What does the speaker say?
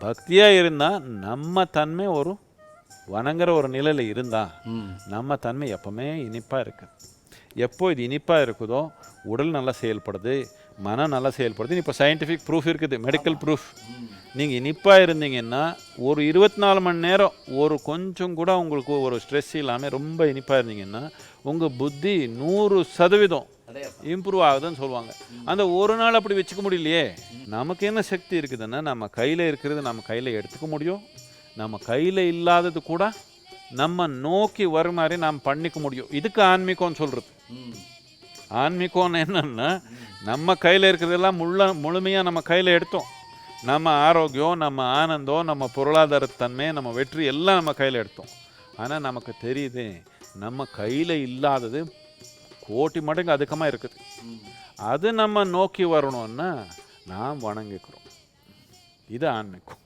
பக்தியாக இருந்தால் நம்ம தன்மை ஒரு வணங்குற ஒரு நிலையில் இருந்தால் நம்ம தன்மை எப்பவுமே இனிப்பாக இருக்குது எப்போ இது இனிப்பாக இருக்குதோ உடல் நல்லா செயல்படுது மனம் நல்லா செயல்படுது. இப்போ சயின்டிஃபிக் ப்ரூஃப் இருக்குது மெடிக்கல் ப்ரூஃப் நீங்கள் இனிப்பாக இருந்தீங்கன்னா ஒரு இருபத்தி நாலு மணி நேரம் ஒரு கொஞ்சம் கூட உங்களுக்கு ஒரு ஸ்ட்ரெஸ் இல்லாமல் ரொம்ப இனிப்பாக இருந்தீங்கன்னா உங்கள் புத்தி நூறு சதவீதம் இம்ப்ரூவ் ஆகுதுன்னு சொல்லுவாங்க. அந்த ஒரு நாள் அப்படி வச்சுக்க முடியலையே நமக்கு என்ன சக்தி இருக்குதுன்னா நம்ம கையில் இருக்கிறது நம்ம கையில் எடுத்துக்க முடியும். நம்ம கையில் இல்லாதது கூட நம்ம நோக்கி வர மாதிரி நாம் பண்ணிக்க முடியும். இதுக்கு ஆன்மீகம்னு சொல்கிறது ஆன்மீகம்னு என்னன்னா நம்ம கையில் இருக்கிறதெல்லாம் முள்ள முழுமையாக நம்ம கையில் எடுத்தோம். நம்ம ஆரோக்கியம் நம்ம ஆனந்தம் நம்ம பொருளாதாரத்தன்மை நம்ம வெற்றி எல்லாம் நம்ம கையில் எடுத்தோம். ஆனால் நமக்கு தெரியுது நம்ம கையில் இல்லாதது கோட்டி மடங்கு அதிகமாக இருக்குது. அது நம்ம நோக்கி வரணும்னா நாம் வணங்கிக்கிறோம். இது ஆன்மீகம்.